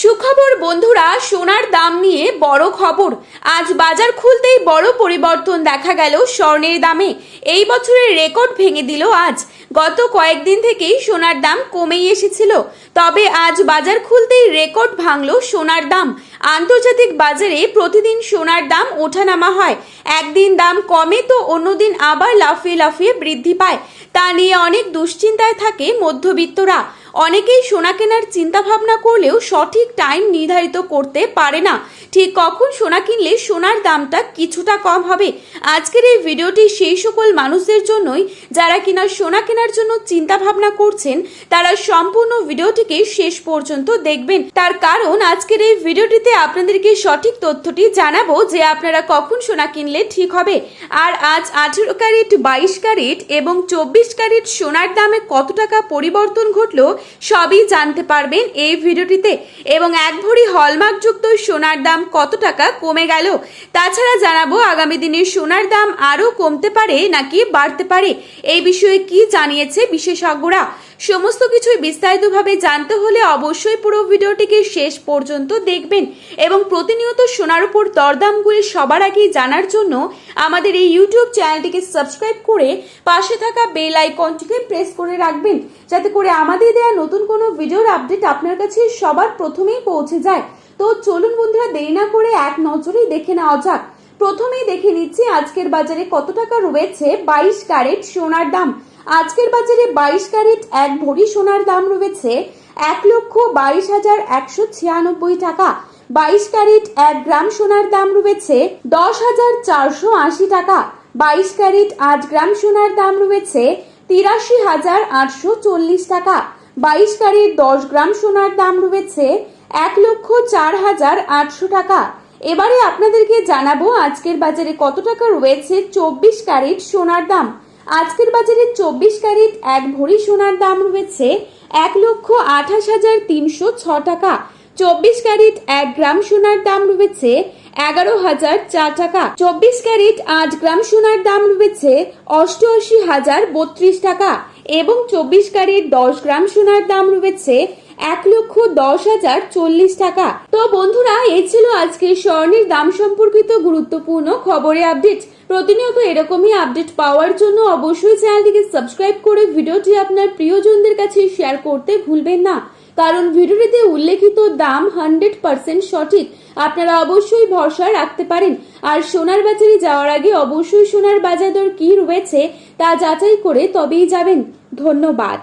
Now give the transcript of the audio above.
সুখবর, বন্ধুরা, সোনার দাম নিয়ে বড় খবর। আজ বাজার খুলতেই বড় পরিবর্তন দেখা গেল স্বর্ণের দামে। এই বছরের রেকর্ড ভেঙে দিল আজ। গত কয়েকদিন থেকেই সোনার দাম কমেই এসেছিল। তবে আজ বাজার খুলতেই রেকর্ড ভাঙল সোনার দাম। আন্তর্জাতিক বাজারে প্রতিদিন সোনার দাম ওঠানামা হয়। একদিন দাম কমে তো অন্যদিন আবার লাফিয়ে লাফিয়ে বৃদ্ধি পায়। তা নিয়ে অনেক দুশ্চিন্তায় থাকে মধ্যবিত্তরা। অনেকেই সোনা কেনার চিন্তা ভাবনা করলেও সঠিক টাইম নির্ধারিত করতে পারে না। ঠিক কখন সোনা কিনলে সোনার দামটা কিছুটা কম হবে? আজকের এই ভিডিওটি সেই সকল মানুষদের জন্যই। যারা কিনা সোনা কেনার জন্য চিন্তা ভাবনা করছেন, তারা সম্পূর্ণ ভিডিওটিকে শেষ পর্যন্ত দেখবেন। তার কারণ, আজকের এই ভিডিওটিতে আপনাদেরকে সঠিক তথ্যটি জানাব যে আপনারা কখন সোনা কিনলে ঠিক হবে। আর আজ আঠেরো ক্যারেট, বাইশ ক্যারেট এবং চব্বিশ ক্যারেট সোনার দামে কত টাকা পরিবর্তন ঘটলো সবই জানতে পারবেন এই ভিডিওটিতে। এবং এক ভরি হলমার্কযুক্ত সোনার দাম কত টাকা কমে গেল? তাছাড়া জানাব আগামী দিনে সোনার দাম আরও কমতে পারে নাকি বাড়তে পারে? এই বিষয়ে কি জানিয়েছে বিশেষজ্ঞরা? সমস্ত কিছুই বিস্তারিতভাবে জানতে হলে অবশ্যই পুরো ভিডিওটিকে শেষ পর্যন্ত দেখবেন এবং প্রতিনিয়ত সোনার উপর দরদামগুলি সবার আগেই জানার জন্য আমাদের এই ইউটিউব চ্যানেলটিকে সাবস্ক্রাইব করে পাশে থাকা বেল আইকনটিকে প্রেস করে রাখবেন, যাতে করে আমাদের দেওয়া নতুন কোনো ভিডিওর আপডেট আপনার কাছে সবার প্রথমেই পৌঁছে যায়। তো চলুন বন্ধুরা, দেরি না করে এক নজরেই দেখে নেওয়া যাক। প্রথমেই দেখে নিচ্ছি আজকের বাজারে কত টাকা রয়েছে বাইশ ক্যারেট সোনার দাম। আজকের বাজারে বাইশ ক্যারেট এক ভরি সোনার দাম রয়েছে এক লক্ষ বাইশ হাজার একশো ছিয়ানব্বই টাকা। বাইশ ক্যারেট এক গ্রাম সোনার দাম রয়েছে দশ হাজার চারশো আশি টাকা। বাইশ ক্যারেট আট গ্রাম সোনার দাম রয়েছে তিরাশি হাজার আটশো চল্লিশ টাকা। বাইশ ক্যারেট দশ গ্রাম সোনার দাম রয়েছে এক লক্ষ চার হাজার আটশো টাকা। এবারে আপনাদেরকে জানাব আজকের বাজারে কত টাকা রয়েছে চব্বিশ ক্যারেট সোনার দাম। আজকের বাজারে চব্বিশ ক্যারেট এক ভরি সোনার দাম রয়েছে এক লক্ষ আঠাশ হাজার তিনশো ছ টাকা। চব্বিশ ক্যারেট এক গ্রাম সোনার দাম রয়েছে এগারো হাজার চার টাকা। চব্বিশ ক্যারেট আট গ্রাম সোনার দাম রয়েছে অষ্টআশি হাজার বত্রিশ টাকা এবং চব্বিশ ক্যারেট দশ গ্রাম সোনার দাম রয়েছে এক লক্ষ দশ হাজার চল্লিশ টাকা। তো বন্ধুরা এই ছিল আজকে স্বর্ণের দাম সম্পর্কিত গুরুত্বপূর্ণ খবরে আপডেট। প্রতিনিয়ত এরকমই আপডেট পাওয়ার জন্য অবশ্যই চ্যানেলটিকে সাবস্ক্রাইব করে ভিডিওটি আপনার প্রিয়জনদের কাছে শেয়ার করতে ভুলবেন না। কারণ ভিডিওটিতে উল্লেখিত দাম হান্ড্রেড পার্সেন্ট সঠিক। আপনারা অবশ্যই ভরসা রাখতে পারেন। আর সোনার বাজারে যাওয়ার আগে অবশ্যই সোনার বাজার দর কি রয়েছে তা যাচাই করে তবেই যাবেন। ধন্যবাদ।